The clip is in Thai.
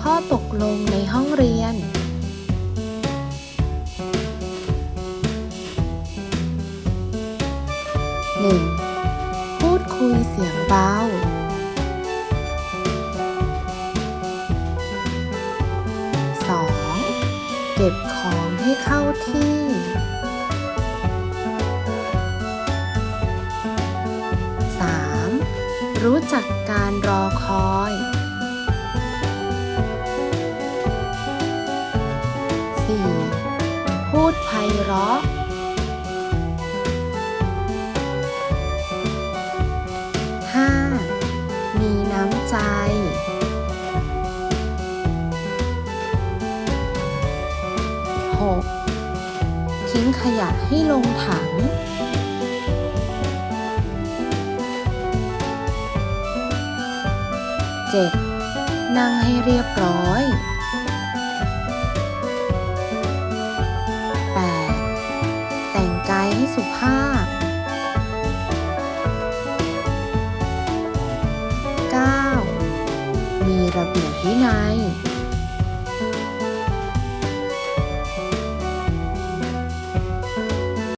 ข้อตกลงในห้องเรียน 1. พูดคุยเสียงเบา 2. เก็บของให้เข้าที่ 3. รู้จักการรอคอย พูดไพเราะ 5. มีน้ำใจ 6. ทิ้งขยะให้ลงถัง 7. นั่งให้เรียบร้อย สุภาพ 9. มีระเบียบวินัย